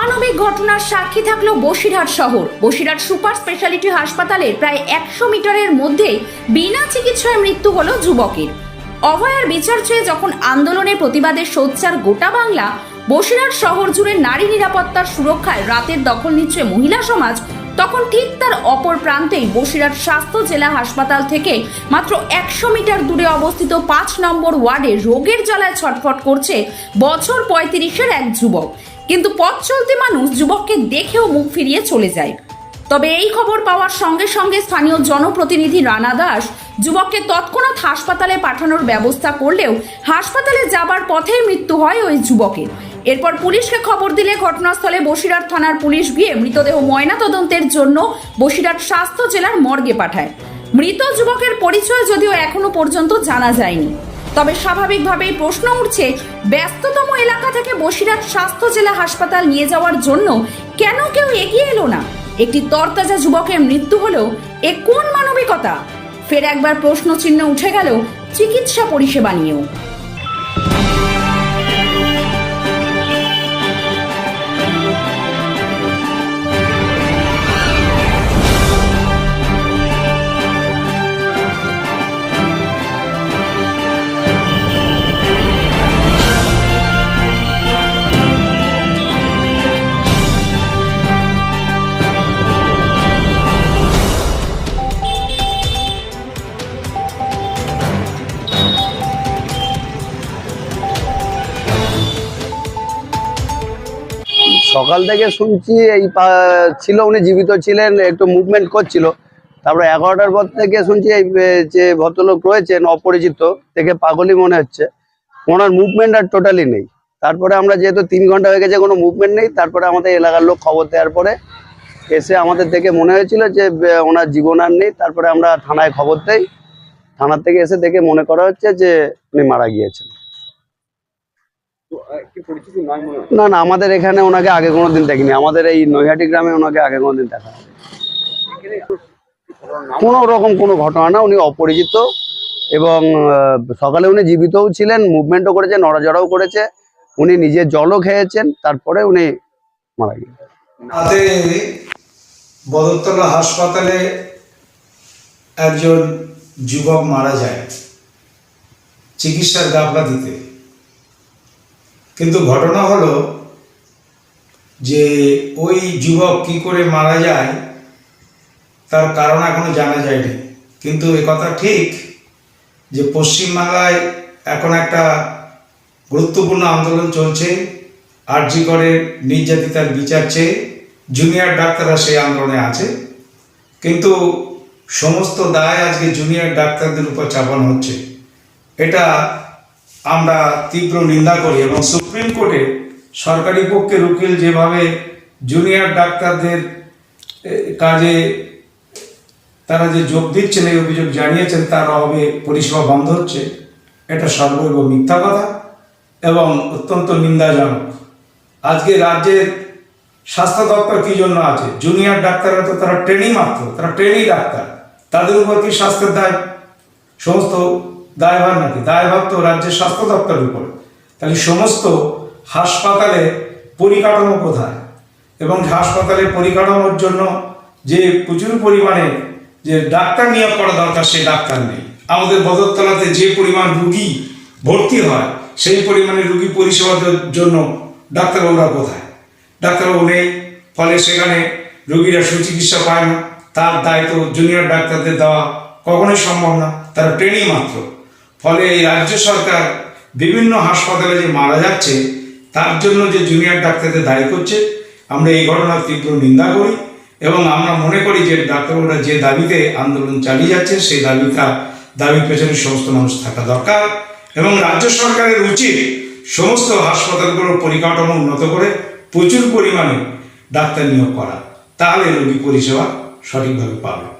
অমানবিক ঘটনার সাক্ষী থাকল বসিরহাট শহর। বসিরহাট সুপার স্পেশালিটি হাসপাতালের প্রায় একশো মিটারের মধ্যেই বিনা চিকিৎসায় মৃত্যু হলো যুবকের। অভয়ার বিচার চেয়ে যখন আন্দোলনের প্রতিবাদে সোচ্চার গোটা বাংলা, বসিরহাট শহর জুড়ে নারী নিরাপত্তার সুরক্ষায় রাতের দখল নিচ্ছে মহিলা সমাজ তখন ঠিক তার অপর প্রান্তেই বসিরহাট স্বাস্থ্য জেলা হাসপাতাল থেকে মাত্র একশো মিটার দূরে অবস্থিত পাঁচ নম্বর ওয়ার্ডে রোগের জ্বালায় ছটফট করছে বছর পঁয়ত্রিশের এক যুবক। কিন্তু পথ চলতি মানুষ যুবককে দেখেও মুখ ফিরিয়ে চলে যায়। তবে এই খবর পাওয়ার সঙ্গে সঙ্গে স্থানীয় জনপ্রতিনিধি রানা দাস যুবককে তৎক্ষণাৎ হাসপাতালে পাঠানোর ব্যবস্থা করলেও হাসপাতালে যাবার পথেই মৃত্যু হয় ওই যুবকের। এরপর পুলিশকে খবর দিলে ঘটনাস্থলে বসিরহাট থানার পুলিশ গিয়ে মৃতদেহ ময়নাতদন্তের জন্য বসিরহাট স্বাস্থ্য জেলার মর্গে পাঠায়। মৃত যুবকের পরিচয় যদিও এখনও পর্যন্ত জানা যায়নি। তবে স্বাভাবিকভাবেই প্রশ্ন উঠছে, ব্যস্ততম এলাকা থেকে বসিরহাট স্বাস্থ্য জেলা হাসপাতাল নিয়ে যাওয়ার জন্য কেন কেউ এগিয়ে এলো না? একটি তরতাজা যুবকের মৃত্যু হলো এ কোন মানবিকতা? ফের একবার প্রশ্ন চিহ্ন উঠে গেল চিকিৎসা পরিষেবা নিয়েও। সকাল থেকে শুনছি এই ছিল উনি জীবিত ছিলেন, একটু মুভমেন্ট করছিল। তারপরে এগারোটার পর থেকে শুনছি এই যে ভদ্রলোক রয়েছেন অপরিচিত থেকে পাগলই মনে হচ্ছে। ওনার মুভমেন্ট আর টোটালি নেই। তারপরে আমরা যেহেতু তিন ঘণ্টা হয়ে গেছে, কোনো মুভমেন্ট নেই, তারপরে আমাদের এলাকার লোক খবর দেওয়ার পরে এসে আমাদের দেখে মনে হয়েছিল যে ওনার জীবন আর নেই। তারপরে আমরা থানায় খবর দেই। থানার থেকে এসে দেখে মনে করা হচ্ছে যে, উনি মারা গিয়েছেন। না না আমাদের এখানে ওনাকে আগে কোনোদিন দেখিনি। আমাদের এই নৈহাটি গ্রামে ওনাকে আগে কোনোদিন দেখা হয়নি। কোনো রকম কোনো ঘটনা না উনি অপরিচিত এবং সকালে উনি জীবিতও ছিলেন মুভমেন্টও করেছে নড়াচড়াও করেছে। উনি নিজে জলও খেয়েছেন তারপরে উনি মারা রাতে বদরতলা হাসপাতালে একজন যুবক মারা যায় চিকিৎসার গাফলাতিতে কিন্তু ঘটনা হলো যে ওই যুবক কি করে মারা যায়, তার কারণ এখনও জানা যায়নি। কিন্তু এ কথা ঠিক যে পশ্চিমবাংলায় এখন একটা গুরুত্বপূর্ণ আন্দোলন চলছে, আরজি করে নির্যাতিতার বিচার চেয়ে, জুনিয়র ডাক্তাররা সেই আন্দোলনে আছে। কিন্তু সমস্ত দায় আজকে জুনিয়র ডাক্তারদের উপর চাপানো হচ্ছে। এটা আমরা তীব্র নিন্দা করি এবং সুপ্রিম কোর্টে সরকারি পক্ষের উকিল যেভাবে জুনিয়র ডাক্তারদের কাজে তারা যে যোগ দিচ্ছেন এই অভিযোগ জানিয়েছেন, তার অভাবে পরিষেবা বন্ধ হচ্ছে, এটা সর্বৈব মিথ্যা কথা এবং অত্যন্ত নিন্দাজনক। আজকে রাজ্যের স্বাস্থ্য দপ্তর কি জন্য আছে? জুনিয়র ডাক্তাররা তো তারা ট্রেনিং মাত্র, তারা ট্রেনিং ডাক্তার, তাদের উপর কি স্বাস্থ্যের দায়? সমস্ত দায়ভার নাকি? দায়ভার তো রাজ্যের স্বাস্থ্য দপ্তরের উপর। তাহলে সমস্ত হাসপাতালে পরিকাঠামো কোথায়? এবং হাসপাতালে পরিকাঠামোর জন্য যে প্রচুর পরিমাণে যে ডাক্তার নিয়োগ করা দরকার, সেই ডাক্তার নেই। আমাদের বদরতলাতে যে পরিমাণ রুগী ভর্তি হয়, সেই পরিমাণে রুগী পরিষেবার জন্য ডাক্তারবাবুরা কোথায়? ডাক্তারবাবু নেই, ফলে সেখানে রুগীরা সুচিকিৎসা পায় না। তার দায়িত্ব জুনিয়র ডাক্তারদের দেওয়া কখনোই সম্ভব না। তারা ট্রেনিং মাত্র। ফলে এই রাজ্য সরকার বিভিন্ন হাসপাতালে যে মারা যাচ্ছে, তার জন্য যে জুনিয়র ডাক্তারদের দায়ী করছে, আমরা এই ঘটনার তীব্র নিন্দা করি এবং আমরা মনে করি যে ডাক্তারবাবুরা যে দাবিতে আন্দোলন চালিয়ে যাচ্ছে, সেই দাবিটা, দাবির পেছনে সমস্ত মানুষ থাকা দরকার এবং রাজ্য সরকারের উচিত সমস্ত হাসপাতালগুলোর পরিকাঠামো উন্নত করে প্রচুর পরিমাণে ডাক্তার নিয়োগ করা। তাহলে রোগী পরিষেবা সঠিকভাবে পাবে।